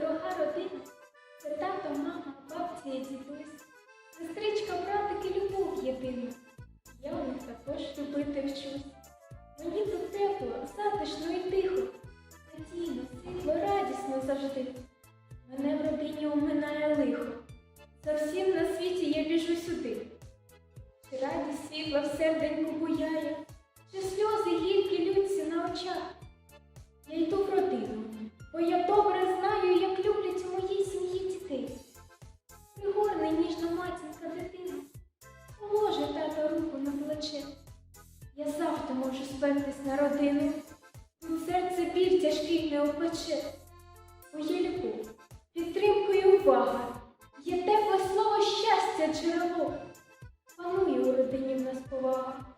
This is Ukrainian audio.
дорога родина. Це тато, мама, бабця і дідусь. Сестричка, братики, любов єдина. Я у них також любити вчусь. Мені тут тепло, затишно і тихо. Надійно, світло, радісно завжди. Мене в родині оминає лихо. За всім на світі я біжу сюди. Чи радість світла в серденьку буяє, чи сльози гіркі лються на очах. Я йду в родину, бо я добре можу спертись на родину, серце біль тяжкий не опече. Моє любов, підтримка і увага, є тепле слово щастя джерело. Панує у родині в нас повага.